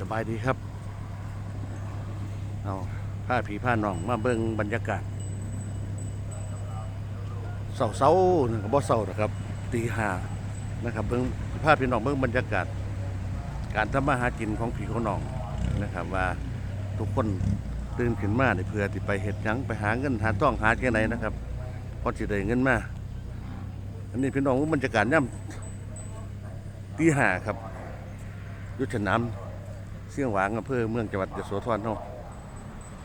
สบายดีครับ เอาผ้าผีผ้านองมาเบิ่งบรรยากาศเสาเสาๆนึงก็บ่เสาหรอกครับ ตีหานะครับเบิ่งผ้าพี่น้องเบิ่งบรรยากาศ การทำมาหากินของผีของน้องนะครับ ว่าทุกคนตื่นขึ้นมาเนี่ยเพื่อที่ไปเฮ็ดหยังไปหาเงินหาต้องหาแค่ไหนนะครับพอสิได้เงินมาอันนี้พี่น้องเบิ่งบรรยากาศย่ำตีหาครับยุทธน้ำ สียงหวางอำเภอเมืองจังหวัดยโสธรเนาะ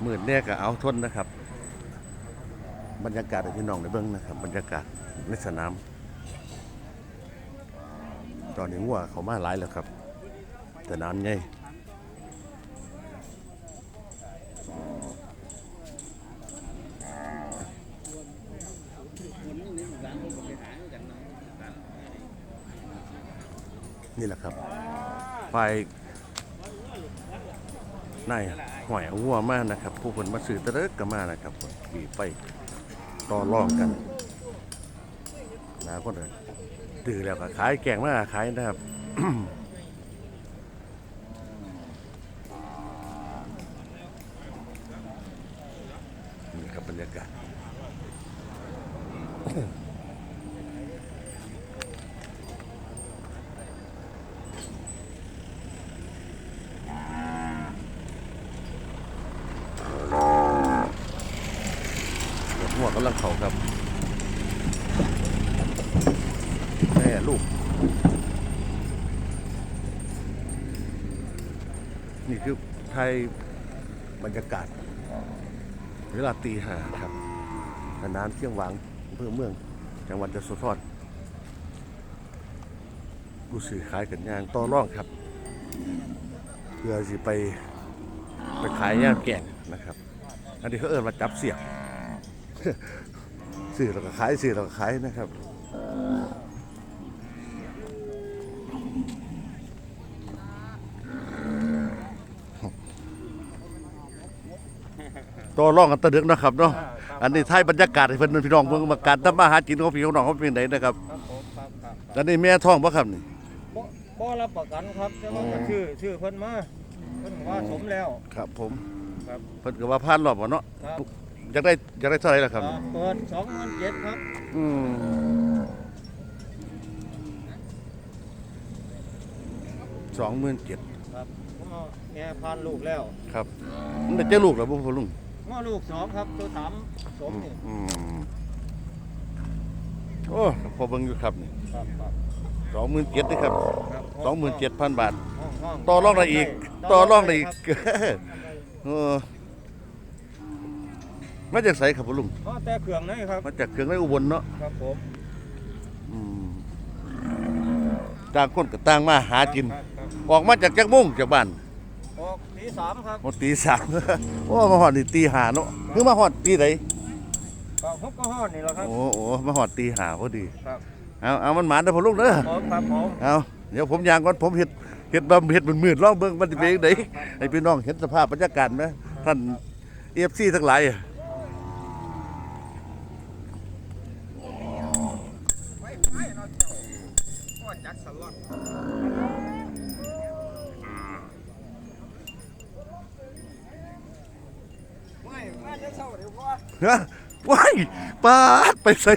หมื่นแน่ก็เอาทนนะครับ บรรยากาศให้พี่น้องในเบื้องนะครับ บรรยากาศในสนาม ตอนนี้งัวเขามาหลายแล้วครับสนามใหญ่นี่แหละครับ ไฟ นายหอยวัวมานะครับ ผู้คนมาซื้อตะเลิกก็มานะครับขี่ไปต่อรองกันนะคนเลยตื่นแล้วก็ขายแกงมาขายนะครับ นี่ครับบรรยากาศ หัวกำลังเขาครับ แม่ลูก นี่คือไทยบรรยากาศ เวลาตีห้าครับสนามเชียงหวางอำเภอเมือง จังหวัดยโสธรกูสื่อขายกันยางต่อร่องครับ เพื่อสิไปไปขายย่างแก่งนะครับ อันนี้เขาเอิ้นว่าจับเสียบซื้อแล้วก็ขายซื้อแล้วก็ขายนะครับ ต่อร่องกันตะเดึกนะครับเนาะอันนี้ท้ายบรรยากาศให้เพิ่นพี่น้องเบิ่งว่าการทำมาหากินของพี่ของน้องเขาเป็นไดนะครับครับผมครับครับแล้วนี่แม่ท้องบ่ครับนี่บ่บ่รับประกันครับแต่ว่าก็ชื่อชื่อเพิ่นมาเพิ่นว่าสมแล้วครับ ผมครับเพิ่นก็ว่าผ่านรอบบ่เนาะครับอยากได้อยากได้เท่าไหร่ล่ะครับ อ่าเปิดสองหมื่นเจ็ดครับอืมสองหมื่นเจ็ดครับก็แม่พานลูกแล้วครับมันได้เจ้าลูกแล้วบ่พ่อลุง ง้อลูกสองครับตัวสามสมนี่อืมโอ้พอเบิ่งอยู่ครับนี่ครับครับสองหมื่นเจ็ดนี่ครับครับสองหมื่นเจ็ดพันบาท ห้องห้องต่อรองได้อีก ต่อรองได้อีกเออมาจากไสครับพ่อลุงอ๋อแต่เครื่องนี่ครับ มาจากเครื่องในอุบลเนาะครับผมอืมต่างคนก็ต่างมาหากิน ครับครับออกมาจากจักมุ่งจากบ้านออกตี สามครับมาตีสามโอ้มาหอดนี่ตีหาเนาะคือมาหอดตีไหนก็ฮกก็ฮอดนี่แหละครับ โอ้โหมาหอดตีหาพอดีครับเอาเอามันหมานเด้อพ่อลุงเด้อผมครับผมเอาเดี๋ยวผมย่างก่อนผมเห็ดเห็ดบำเห็ดมืดๆลองเบิ่งมันสิเป็นจังไดให้พี่น้องเห็นสภาพบรรยากาศไหมท่าน EFC ทั้งหลายอะ จักสลอดไม่มาจะเศร้าเดี๋ยวพ่อ ฮะว้ายปาดไปใส่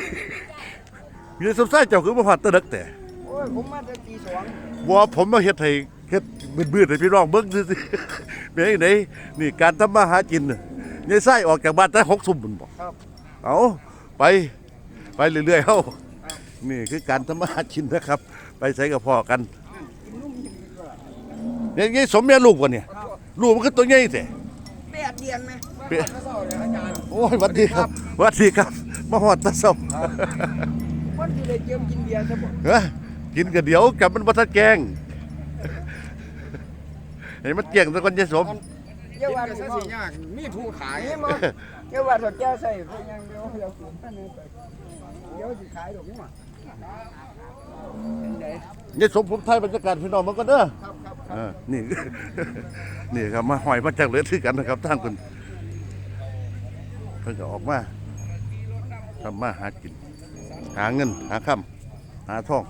มีสมไส้เจ้าคือบ่ฮอดตะดึกแต่โอ้ยผมมาแต่ตีสองว่าผมมาเฮ็ดให้เฮ็ดมืดๆให้พี่น้องเบิ่งซื่อๆเป็นจังไดนี่การทำมาหากินน่ะยายไส้ออกจากบ้านแต่6ทุ่มพุ่นบ่ครับเอาไปไปเรื่อยๆเฮานี่คือการทำมาหากินนะครับ ไปใส่กับพ่อกันเนี่ยยายสมแม่ลูกบ่เนี่ยลูกมันก็ตัวใหญ่แท้แปดเดือนไหม เปียเศร้าเลยอาจารย์โอ้ยหวัดดีครับหวัดดีครับมาฮอดตะเช้าวันที่เลยเจียมกินเบียร์ใช่ปะเฮ้ยกินก็เดี๋ยวกับมันบ่ทันแกงเห็นมันแกงแตะก่อนยายสมเยาวันซะสิยากมีผู้ขายนี่มาเยาวันถอดแก้วใส่เพียงอย่างเดียวเดี๋ยวสูงท่านนึงไปเดี๋ยวสิขายดอกนี่มาเป็นไงยายสมผมถ่ายบรรยากาศพี่น้องมันก็เด้อครับครับเออนี่ นี่ครับมาหอยมาจากเหลือที่กันนะครับทางคุณเพิ่นก็ออกมาทำมาหากิน หาเงิน หาคำหาทอง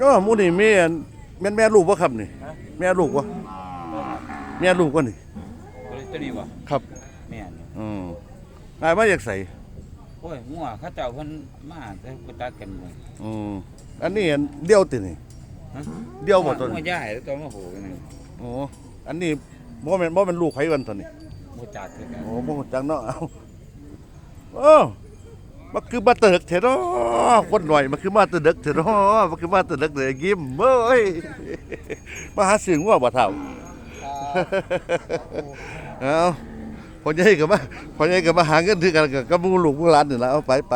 ก็มูนี่แม่แม่แม่ลูกวะครับนี่ แม่ลูกวะแม่ลูกวะนี่นี้ครับแม่อืมนายว่าอยากใส่ อ้ยงัวเขาเจ้าเพิ่นมาแต่ไปตัดกันหมดอืมอันนี้อันเดียวตินี่ ฮะเดียวบ่ตัวงัวนี้ใหญ่แล้วตัวมาโหกันนี่โอ้อันนี้บ่แม่นบ่แม่นลูกไผวันตัวนี้ บ่จัดคือกันโอ้บ่รู้จักเนาะเอาโอ้มันคือมาตะดึกเถอะเนาะคนหน่อยมันคือมาตะดึกเถอะเนาะมันคือมาตะดึกเลยยิ้มเบ้ยมาหาซื้องัวบ่เท่า เอา พอใหญ่ก็มาพอใหญ่ก็มาหาเงินถือกันกับกับมูลูกมูหลานนี่ละเอาไปไป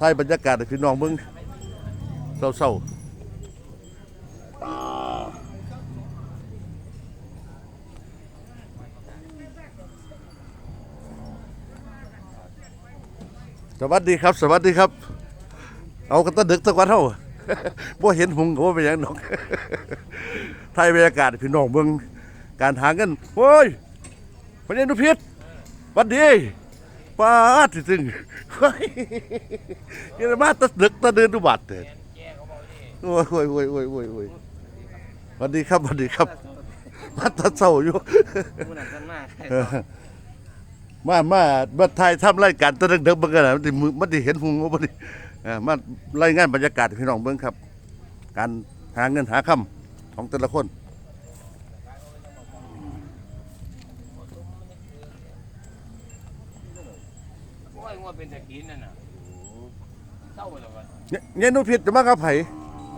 ถ่ายบรรยากาศให้พี่น้องเบิ่งเศร้าๆสวัสดีครับ สวัสดีครับ เอากันตะดึกตะวันเฮาบ่เห็นหุงก็บ่เป็นหยังดอกถ่ายบรรยากาศพี่น้องเบิ่งการหาเงินโอ้ยพญานุพิษ วัดดีป้าดสิถึงเฮ้ยยังมาตะดึกตะเดินดูบัดเด้อโอ้ยโอ้ยโอ้ยโอ้ยโอ้ยโอ้ยวัดดีครับวัดดีครับมาตะเศร้าอยู่มันนั่นมากมามามาถ่ายทำรายการตะดึกเด็กๆเบิ่งกันนะมันสิมือมันสิเห็นหุงบ่ดิมารายงานบรรยากาศพี่น้องเบิ่งครับ การหาเงินหาคำของแต่ละคน โอ้ยงัวเป็นตะกินนั่นน่ะเศร้าแล้วกัน เนี่ยเนี่ยนุพิษจะมากับไผ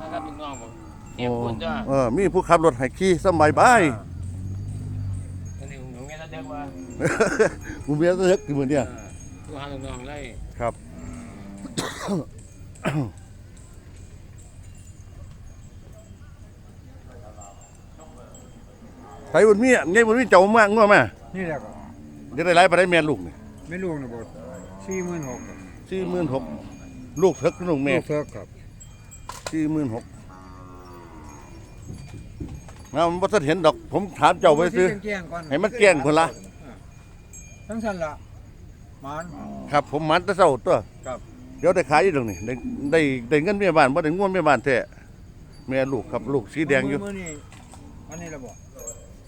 นะครับพี่น้องผมเก็บคนจ้าเออมีผู้ขับรถให้ขี่สมัยบายตอนนี้ผมแม่ตะเด็กว่ากูเมียตะเด็กอยู่มื้อเนี่ยตัวหาลูกน้องไล่ครับใส่บุญมีไงบุญมีเจ้ามากงัวมานี่แหละก็เดี๋ยวได้หลายไปได้แม่ลูกนี่ไม่ลูกนะบ่สี่หมื่นหกสี่หมื่นหก ลูกเถิกลูกแม่ลูกเทิกครับสี่หมื่นหกนะมันบ่ทันเห็นดอก ผมถามเจ้าไว้ซื้อแจ้งๆก่อนให้มันแกล้งคนละทั้งสั้นละมันครับ ผมมันแตะเช้าตัวครับเดี๋ยวได้ขายอยู่ตรงนี้ได้ได้ได้เงินเมียบ้านบ่ได้ง่วงเมียบ้านแท้แม่ลูกครับลูกสีแดงอยู่มื้อนี้อันนี้ละบ่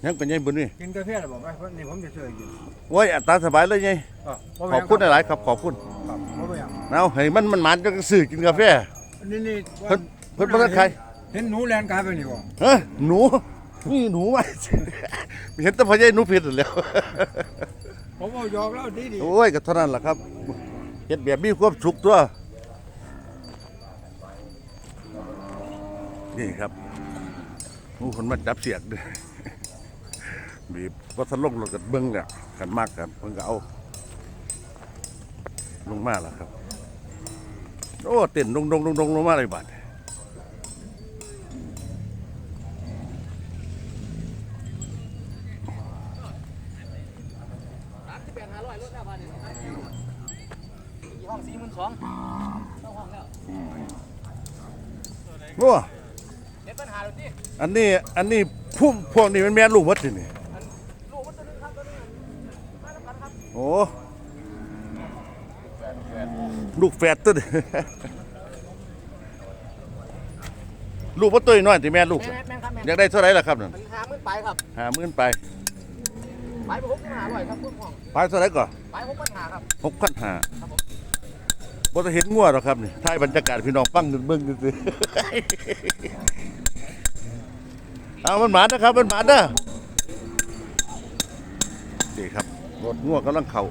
ยังเป็นยังบุญนี่กินกาแฟละบ่ไปเพราะนี่ผมจะช่วยกินโอ้ยอัตราสบายเลยไงอะขอบคุณหลายๆครับ ขอบคุณครับบ่ เป็นหยังเอาให้มันมันหมันจังซื้อกินกาแฟ นี่นี่เพิ่นเพิ่นบ่ทันขายเห็นหนูแลนกายไปนี่บ่เฮ้ยหนูนี่หนูไว้เห็นแต่พ่อใหญ่หนูผิดแล้ว ผมเอาหยอกแล้วดีดีโอ้ยก็เท่านั้นล่ะครับเฮ็ดแบบมีความสุขตัว นี่ครับหมูคนมาจับเสียกเด้วยบีบว่าทะลงรถกันเบิ้งเนี่ยกันมากกันเพิ่นก็เอา ลงมาแล้วครับ โอ้เต้นลงลงลงลงลงมาเลยบาดโอ้เด็ดปัญหาดูสิอันนี้อันนี้พุ่มพวกนี้มันแม่นลูกวัดสินี่ลูกมันตัวนึงครับตัวนึงมาทำกันครับโอ้ ลูกแฝดตัวนี้ลูกว่าตัวน้อยที่แม่ลูกแม่แม่ครับแม่อยากได้เท่าไหรล่ะครับนั่นมันหามือไปครับหาหมื่นไปไปไปหกปัญหาอร่อยครับคุณพ่องไปเท่าไหรก่อนไปหกปัญหาครับหกพันห้าครับผมบ่จะเห็นงัวหรอกครับนี่ถ่ายบรรยากาศพี่น้องฟังกันเบิ่งกันสิเอามันหมานะครับมันหมาเด้อนี่ครับรถงัวกำลังเข้า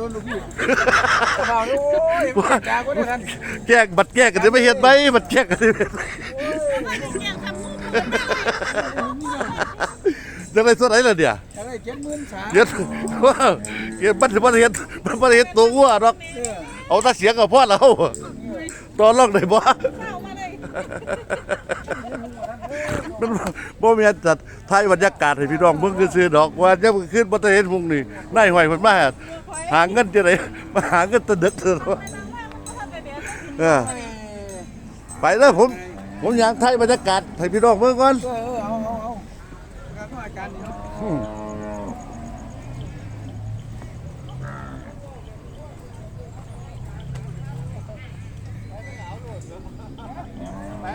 ยังหุงหัวโดนลูกพี่ข่าวโอ้ยมันจากว่าได้กันแจกบัตรแจกกันจะไม่เห็นไหมบัตรแจกกันจะไม่เห็นไหมจะได้ส่วนไหนล่ะเดี๋ยวอะไรเจ็ดหมื่นสามเดี๋ยวว่าเดี๋ยวบัตรบัตรเห็นบัตรเห็นตัววัวหรอกเออเอาแตาเสียงกับพ่อเราตอนลอกได้บ่เข้ามาเลยมันบ่แม่นจัดถ่ายบรรยากาศให้พี่น้องเบิ่งซื่อๆดอกว่าจะขึ้นบ่ได้เห็นพวกนี้นายห้อยเพิ่นมา หาเงินจังได๋มาหาเงินแตะดึกเถอะเออไปเด้อผม ผมอยากถ่ายบรรยากาศให้พี่น้องเบิ่งก่อนเออเออเอาเอาเอาการเข้าอาการนี่เนาะ อืม บ่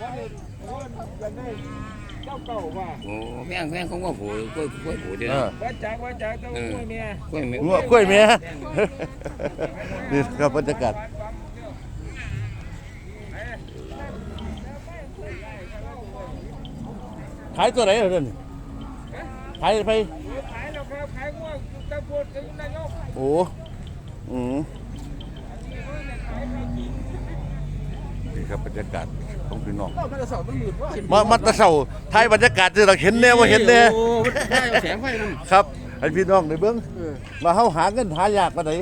ได้โอ้ยอยากได้เจ้าเก่าว่า โอ้แม่งแม่งของว่าผู้กล้วยกล้วยผู้เด้อเออ ว่าจากว่าจากเจ้าห้วยเมียกล้วยแม่งัวกล้วยแม่นี่ครับบรรยากาศขายตัวไหนเหรอเดี๋ยวนี้ขายไป ขายแล้วครับขายงัวตะพูดถึงนายกโอ้อืมนี่ครับบรรยากาศ ของพี่น้องมันจะสอบมันหลุดว่ามามาแตะเสาถ่ายบรรยากาศที่เราเห็นแน่ว่าเห็นแน่โอ้ได้เอาแสงไฟนำครับให้พี่น้องได้เบิ่งมาเฮาหาเงินหายากปานใด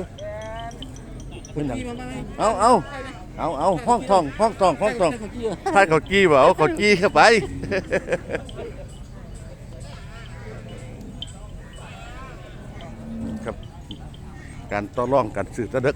เป็นหยังเอาเอาเอาเอาห้องทองห้องทองห้องทองถ่ายเขาจี้บ่เอาเขาจี้เข้าไป ครับ การต่อรองการสื่อตะเดึก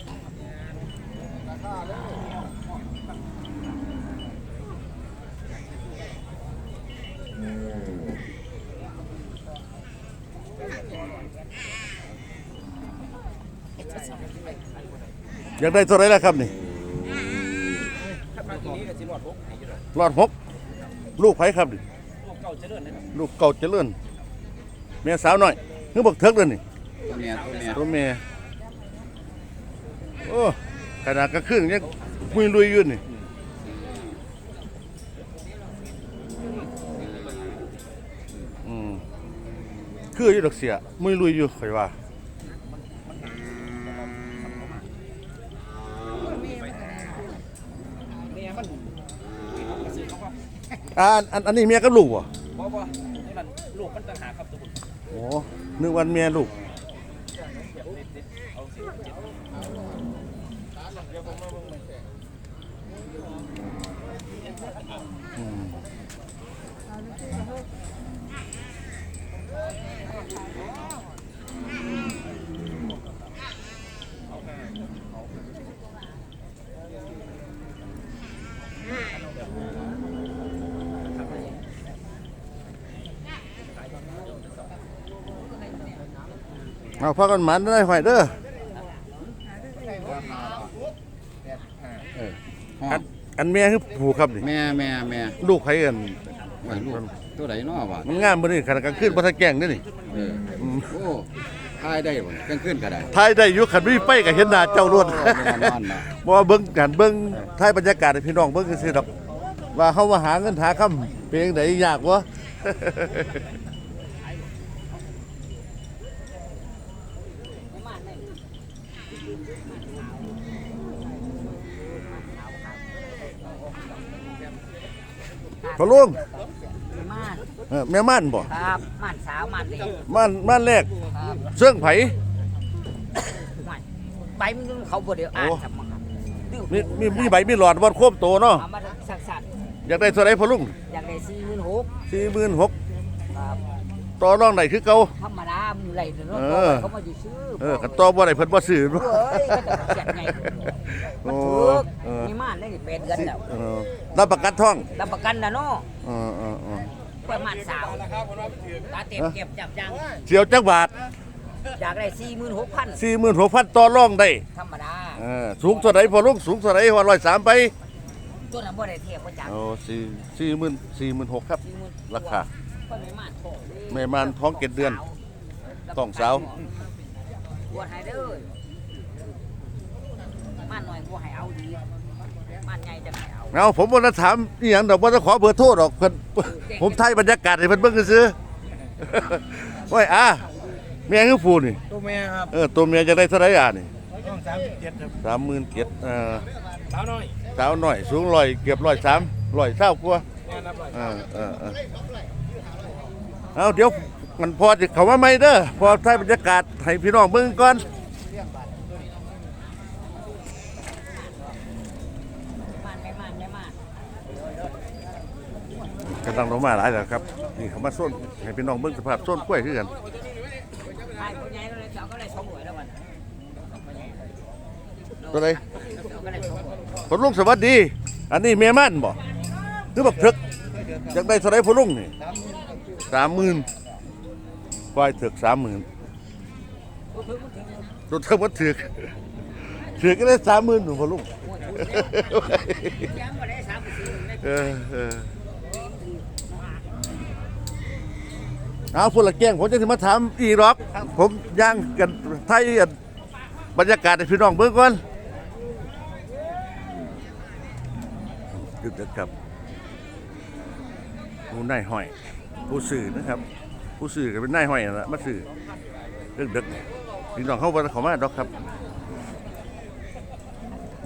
อยากได้ตัวไหนล่ะครับนี่รอดหกลูกไผครับนี่ลูกเก่าเจริญแม่สาวหน่อยนึกบอกเถิกเลยนี่ตัวแม่ตัวแม่ตัวแม่โอ้ขนาดกระครึ่งยังมุยลุยอยู่นี่อืมคืออยู่ดอกเสียมุยลุยอยู่ข่อยว่า เมียมัน อ่าอันอันนี้เมียกับลูกวะบ่บ่นี่มันลูกมันต่างหากครับตัวบุญโอ้นึกวันเมียลูกอืม เอาพักกันหมันได้หอยเด้อห้ออังนอันเมียคือผูครับนี่แม่แม่แม่ลูกไผเอิ้นไว้ลูกตัวใดน้อวะมันงามบ่นี่ขนาดกลางคืนบ่ทันแกล้งเด้อนี่เออโอ้ทายได้บ่กลางคืนก็ได้ถ่ายได้อยู่คันมีไฟก็เห็นหน้าเจ้ารวดโอ้แม่นอนน่ะบ่ว่าเบิ่งกันเบิ่งถ่ายบรรยากาศให้พี่น้องเบิ่งซื่อๆดอกว่าเฮามาหาเงินหาค่ำเป็นจังไดยากว พะลุงม่านเออแม่ม่านบ่ครับม่านสาวม่านเด็กม่านม่านแรกครับเสื่องไผม่านไปมันเขาบ่เดียวอ่านโอ้จับมาครับดื้อมีมีมีใบมีหลอดบ่ควบโตเนาะเอามาสักสักอยากได้เท่าไหร่พะลุงอยากได้สี่หมื่นหก46,000ครับ ต่อรองได้คือเก่าธรรมดามือไหลเนาะเออเขามาอยู่ซื้อเออคันต่อบ่ได้เพิ่นบ่ซื้อเอ้ยก็จะเสียไงมันโอ้ถูกเออมีม่านได้นี่เป็นกันแล้วเออรับประกันท่องรับประกันนะเนาะเออเออเออกล้วยม่านสาวตาเต็มเก็บจับจังเสียวจักบาทอยากได้สี่หมื่นหกพัน46,000ต่อรองได้ธรรมดาเออสูงเท่าไหร่พอลุงสูงเท่าไหร่ว่า103ไปตัวนั้นบ่ได้เทียบบ่จังโอ้4 40,000 46,000ครับสี่หมื่นราคาก็ไม่ม่านโถเลย แม่ม่านท้องเจ็ดเดือน ต้องสาว บวชให้เด้อม่านหน่อยบ่ให้เอาดีม่านใหญ่จะให้เอาเอาผมบ่ได้ถามอีหยังดอกบ่ได้ขอเบอร์โทรดอกเพิ่นผมถ่ายบรรยากาศให้เพิ่นเบิ่งซื่อๆโอ้ยอะแม่คือผู้นี่ ตัวแม่ครับเออตัวเมียจะได้เท่าไหร่อะนี่ต้องสามสิบเจ็ดครับ37,000เอ่อสาวน้อยสาวน้อยสูงร้อยเกือบร้อยสามร้อยเท่ากว่าแม่นับร้อยเออเออเออ เอาเดี๋ยวมันพอจะเขาว่าไม่เด้อพอใช้บรรยากาศให้พี่น้องมึงก่อนกระตังลงมาหลายแล้วครับนี่เขามาส้นให้พี่น้องมึงสภาพส้นกล้วยขึ้นกันตัวไหนผลลุงสวัสดี อันนี้เมียมันบอกหรือบักทึกอยากได้สไลด์พลุงนี่ สามหมื่นควายถึกสามหมื่นตัวเท่าวัดถึกถึกก็ได้สามหมื่นหนูพอลุงเออเออเอาพูดละแกล้งผมจะถึงมาถามอีกหรอก ผมย่างกันไทยกันบรรยากาศให้พี่น้องเบิ่งก่อนดึกเด็กครับผู้นายห้อย ผู้สื่อนะครับ ผู้สื่อก็เป็นนายห้อยนั่นแหละมาสื่อเรื่องเด็กพี่น้องเข้าวันเขามาดอกครับ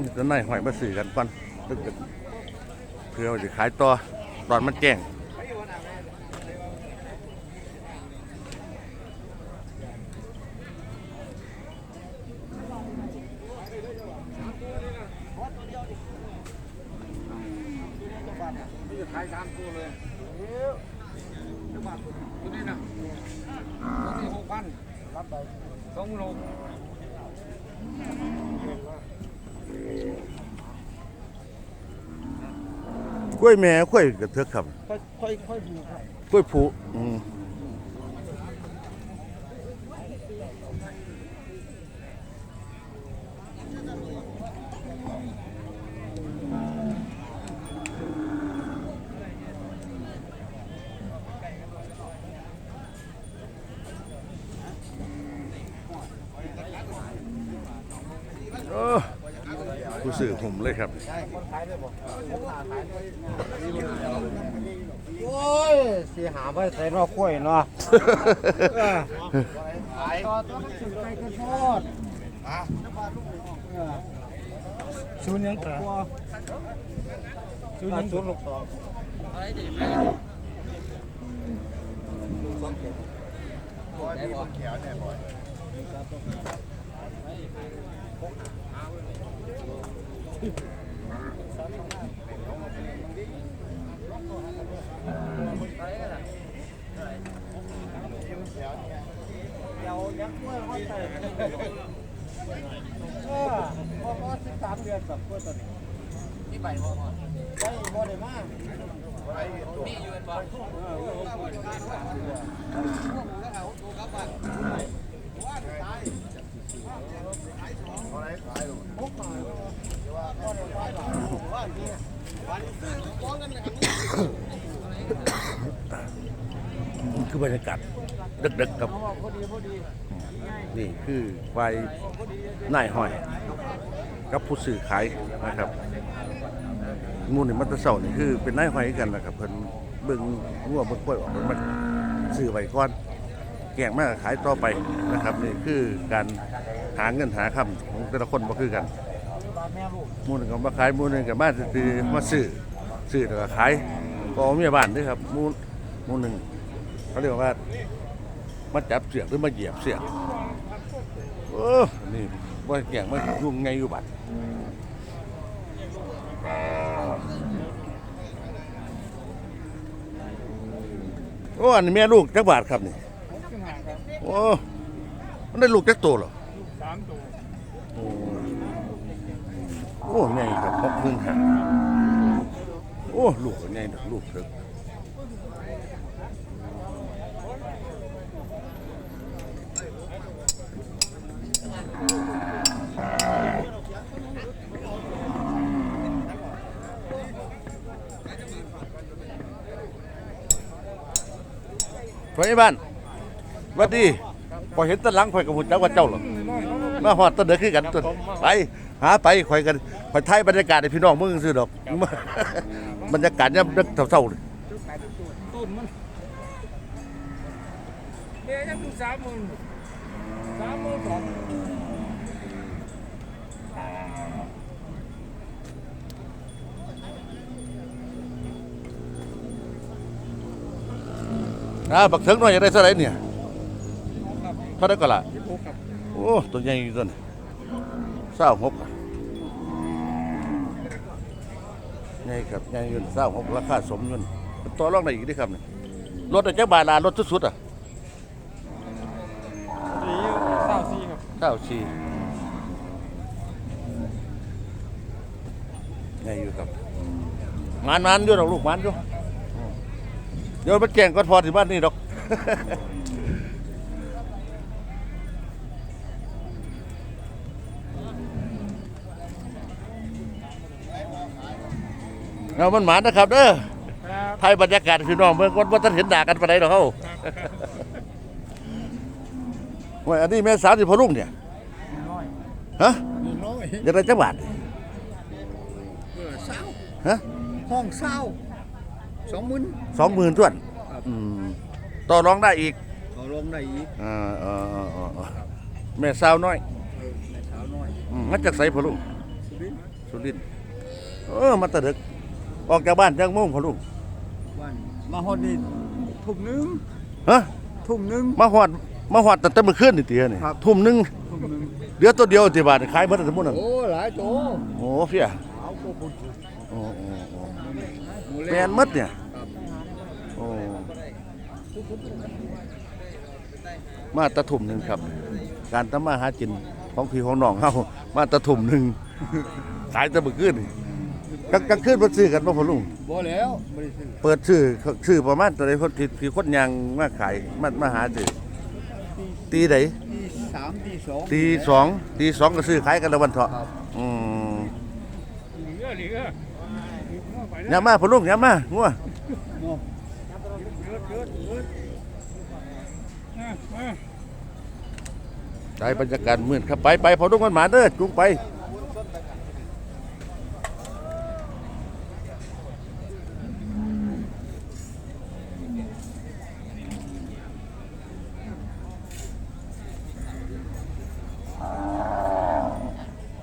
นี่ก็นายห้อยมาสื่อกันก่อนดึกเด็กเพื่อจะขายต่อตอนมันแจ้ง กล้วยแม่กล้วยกระเทือกครับค่อยค่อยดูครับกล้วยผูอืมผู้สื่อผมเลยครับ โอ้ยสีหา ไปใส่นอกกล้วยเนาะขายก็ต้องสุดใจกันทอดศูนย์ยังตาศูนย์ยังศูนย์ลูกสอง เดี๋ยวยังกล้วยเขาใส่เออพอพอสิบสามเดือนกับกล้วยตัวนี้นี่ใบบ่พอได้บ่ได้มากนี่อยู่เป็นบ่นี่คือ บรรยากาศดึกๆครับนี่คือควายนายห้อย กับผู้สื่อขายนะครับหมูนี่มันแตะเสานี่คือเป็นนายห้อยกันนะครับเพิ่นเบิ่งงัวเบิ่งกล้วยออกมันซื้อไว้ก่อนแกงมาขายต่อไปนะครับนี่คือการหาเงินหาคำของแต่ละคนบ่คือกันหมูหนึงก็มาขายหมูหนึงก็มาซื้อมาซื้อซื้อแล้วก็ขายก็เอาเมียบ้านเด้วยครับหมูหมูหนึง เขาเรียกว่ามาจับเสือกหรือมาเหยียบเสือกโอ้นี่ว่าแกงมายุ่งไงอยู่บัดโอ้อันนี้แม่ลูกจักบาทครับนี่โอ้มันได้ลูกจักโตเหรอสามตัวโอ้โอ้ใหญ่ครับหกหมื่นหาโอ้ลูกก็ใหญ่ดอกลูกเถอะ ไปบ้านวัดดีพอเห็นตะหลังข่อยกับหุ่นจักว่าเจ้าหรอมาหอดต้นเดือคือกันต้นไปหาไปข่อยกันข่อยไทยบรรยากาศในพี่น้องมึงซื้อดอกบรรยากาศเนี่ยนึกเท่าๆเลยต้นมันเบี้ยยังสามหมื่นสามหมื่นสอง อ่าบักเถิงน่อยอยากได้เท่าไหร่เนี่ยเท่าไหร่ก็ล่ะโอ้ตัวใหญ่อยู่ต้นเศร้าหกใหญ่ครับใหญ่ยืนเศร้าหกราคาสมยืนต่อรองได้อีกเด้ครับนี่รถอะจักบาทลารถสุดๆอะนี่เศร้าซีครับเก้าชีไงอยู่ครับมันมันอยู่ดอกลูกมันอยู่ เดี๋ยวมาแจ้งก่อนพอที่บ้านนี่ดอก เอามันหมานนะครับเด้อครับไทยบรรยากาศพี่น้องเมืองคนว่าท่านเห็นด่ากันไปไหนหรอกเขาว่าอันนี้แม่สาวที่พอลุงเนี่ยฮะหนึ่งร้อยอยากได้จังหวัดเออเศร้าฮะห้องเศร้า สองหมื่นสองหมื่นต้วนอืมต่อรองได้อีกเขาลงได้อีกอ่าเออเออเออเออแม่สาวน้อยเออในเช้าน้อยอืมมาจากไสพอลุงสุรินทร์สุรินทร์เออมาแตะดึก ออกจากบ้านจากโมงพอลุงวันมาฮอดนี่ทุ่มหนึงฮะทุ่มหนึง มาหอดมาหอดแต่แต่เมื่อคืนนี่เตียนี่ครับ ทุ่มหนึงทุ่มหนึงเหลือตัวเดียวที่บ้านขายหมดทั้งหมดนั่นโอ้หลายโตโอ้เพียเอาพวกคุณโอ้โอ้โอ้หมู แมเล่นหมดเนี่ยครับโอ้มาตะถุ่มหนึ่งครับ การทำมาหากินของพี่ของน้องเฮามาตะถุ่มหนึ่งขายแตะบึกขึ้นกลางกลางคืนมาซื้อกันบ่พ่อลุงบ่แล้วบ่ได้ซื้อเปิดซื้อซื้อประมาณตัวใดคนที่ที่คนยางมาขายมามาหาซื้อตีใดตีสามตีสองตีสองตีสองก็ซื้อขายกันละวันเถาะครับอืมเหลือเหลือ อย่ามาพ่อลุงอย่ามางัวได้บรรยากาศมื่นครับไปไปพ่อลุงมันหมาเด้อจุงไป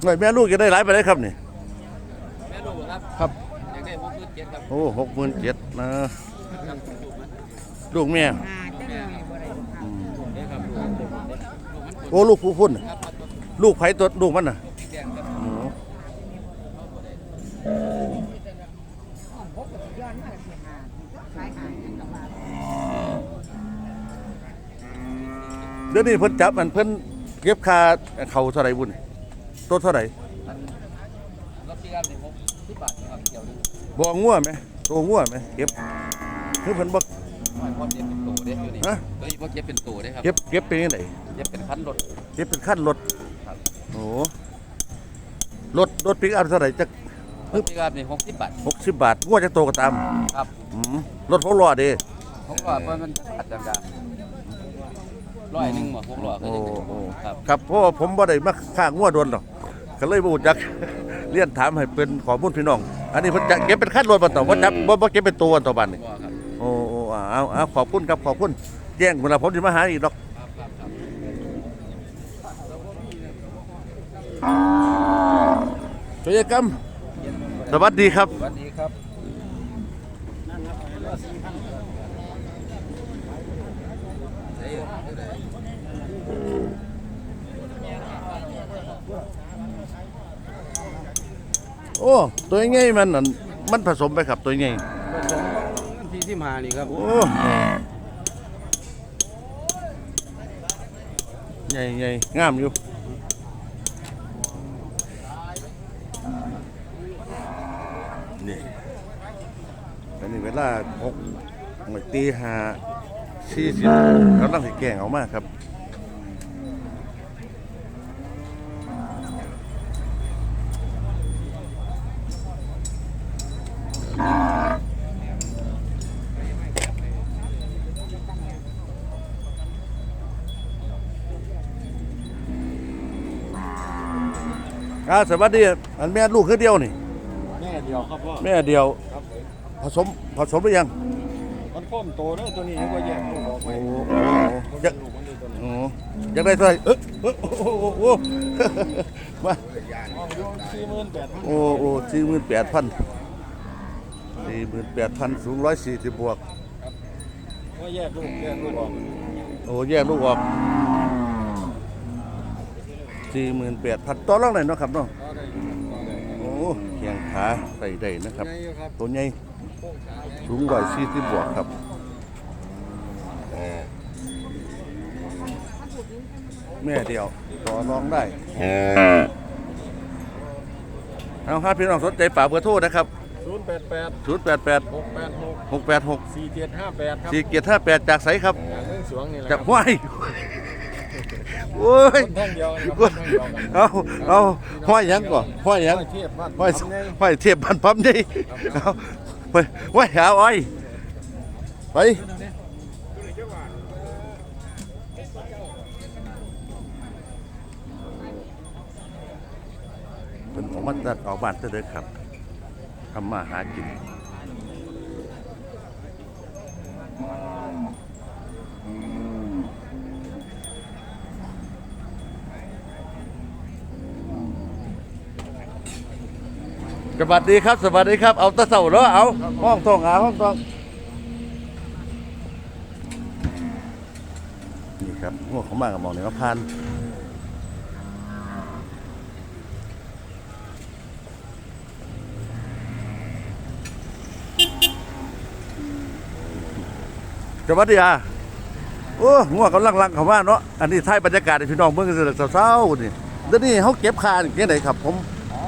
หน่อยแม่ลูกจะได้หลายไปได้ครับนี่ โอ้หกหมื่นเจ็ดนะลูกแม่อืมเมันโอ้ลูกผู้พุ่นลูกไผ่ตัวลูกมันน่ะเดี๋ยวนี้เพิ่นจับมันเพิ่นเก็บค่าเขาเท่าไหร่บุญตัวเท่าไหร่รถที่ครับเนี่ยหกสิบบาทนะครับเกี่ยวนึง บ่งัวไหมตัวงัวไหมเก็บคือเพิ่นบ่หอยพอเจ็บเป็นตัวเด้อยู่นี่ฮะเฮ้ยพอเจ็บเป็นตัวเด้ครับเก็บเก็บเป็นจังไดเจ็บเป็นพันรถเก็บเป็นขั้นรถครับโอ้รถรถปิกอัพเท่าไหร่จักรถที่ครับเนี่ยหกสิบบาท60บาทงัวจักโตก็ตามครับอืมรถพกล้อเด้ผมก็ว่ามันอัดจังการ้อยหนึ่งหมดพวกหล่อก็โอ้ยังโอ้ครับครับเพราะว่าผมบ่ได้มาฆ่างัวโดนหรอกก็เลยบ่รู้จักเรียนถามให้เป็นข้อมูลพี่น้อง อันนี้เพิ่นจะเก็บเป็นขั้นรถบ่ต่อบ่จับบ่บ่เก็บเป็นตัวต่อบัดนี่บ่ครับโอ้โอ้เอาเอาขอบคุณครับขอบคุณแจ้งเวลาผมสิมาหาอีกดอกครับครับครับกิจกรรมสวัสดีครับ สวัสดีครับ โอ้ตัวใหญ่มันนั่นมันผสมไปครับตัวใหญ่ที่ที่มานี่ครับโอ้ใหญ่ใหญ่งามอยู่นี่ตอนนี้เวลาหกตีห้าสี่สิบกำลังสิแกงออกมาครับ อ่าสวัสดีอันแม่ลูกคือเดียวนี่ แม่เดียวครับพ่อแม่เดียวผสมผสมหรือยังมันก้มโตเด้อตัวนี้ให้ก็แยกลูกออกไปโอ้โหอยากลูกมันเลยตัวนี้โอ้อยากได้เท่าไหร่เออเออโอ้โหโอ้โหมาห้องโยนสี่หมื่นแปดพันโอ้โอ้สี่หมื่นแปดพันสี่หมื่นแปดพันสูงร้อยสี่สิบบวก ว่าแยกลูกแยกลูกออกโอ้แยกลูกออก สี่หมื่นแปดพันต่อรองไหนอยเนาะครับเนาะก็ได้ต่อได้โอ้เคียงขาขาใส่ได้นะครับไงอยู่ครับตัวใหญ่โค้งขาไงสูงร้อยสี่สิบบวกครับแม่เดียวต่อรองได้เอาครับพี่น้องสนใจฝากเบอร์โทรนะครับศูนย์แปดแปด088หกแปดหก686สี่เจ็ดห้าแปดครับ4758 จากไสครับอย่างเรื่องสวงนี่แหละจากครับห้วย โอ้ยคนแท่งเดียวกันครับคนแท่งเดียวกันเอาเอาห้อยหยังก่อนห้อยหยังห้อยเทียบบ้านห้อยทำไงห้อยเทียบพันปั๊มดิเอาไปห้อยหาอ้อยไปเป็นของมันตัดออกบ้านเด้อครับทำมาหากิน สวัสดีครับ สวัสดีครับ เอาตะเสาเนาะเอาห้องทองหาห้องทองนี่ครับหัวเขามากับหมองเนี่ยมาพานสวัสดีอะโอ้งัวกำลังลังเขามาเนาะอันนี้ท้ายบรรยากาศให้พี่น้องเมืองเสด็จเศร้าๆนี่เดี๋ยวนี้เขาเก็บคานี่ที่ไหนครับผม อ๋อ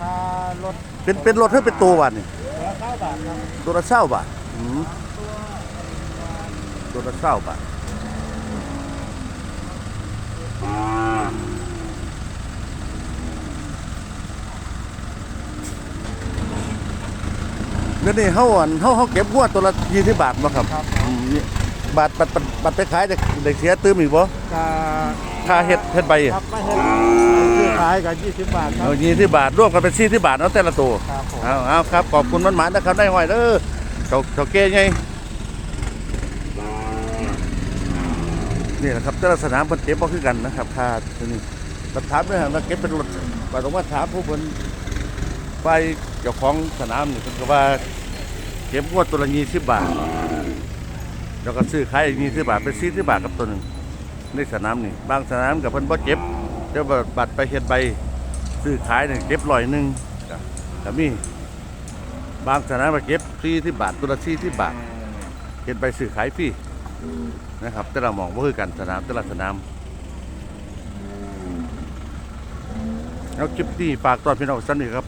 พารถ เป็นเป็นรถให้เป็นตัววันนี่ละเก้าบาทครับตัวละเศร้าบาทอืมตัวละเศร้าบาทเดี๋ยวนี้เขาอันเขาเขาเก็บงวดตัวละยี่สิบบาทบ่ครับอืมนี่บาทบัตรบัตรบัตรไปขายเด็กเด็กเสียตื้มอีกบ่กาค่าเฮ็ดเฮ็ดใบครับไม่เห็นซื้อขายกับยี่สิบบาทครับ เอายี่สิบบาทร่วมกันเป็นสี่สิบบาทเอาแต่ละตัวครับผม เอาเอาครับขอบคุณมันหมานนะครับได้หอยเด้อเจ้าเจ้าเก้ไงนี่แหละครับแต่ละสนามมันเก็บบ่คือกันนะครับค่าตัวนี้บัตรถามด้วยว่าเก็บเป็นรถบัตรต้องว่าถามผู้เพิ่นไปเจ้าของสนามนี่เพิ่นก็ว่าเก็บงวดตัวละยี่สิบบาท แล้วก็ซื้อขายยี่สิบบาทเป็นสี่สิบบาทกับตัวหนึ่งในสนามนี่บางสนามกับเพิ่นบ่เก็บเดี๋ยวบัตรไปเฮ็ดใบซื้อขายเนี่ยเก็บร้อยหนึ่งก็ก็มีบางสนามมาเก็บสี่ที่บาทตัวละสี่ที่บาทเห็นไปซื้อขายฟรีนะครับ แต่เรามองว่าคือกันสนามแต่ละสนามแล้วคลิปนี้ฝากตอนพี่น้องสันนี่ครับ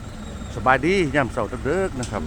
สบายดีย่ำเสาร์เด็กนะครับ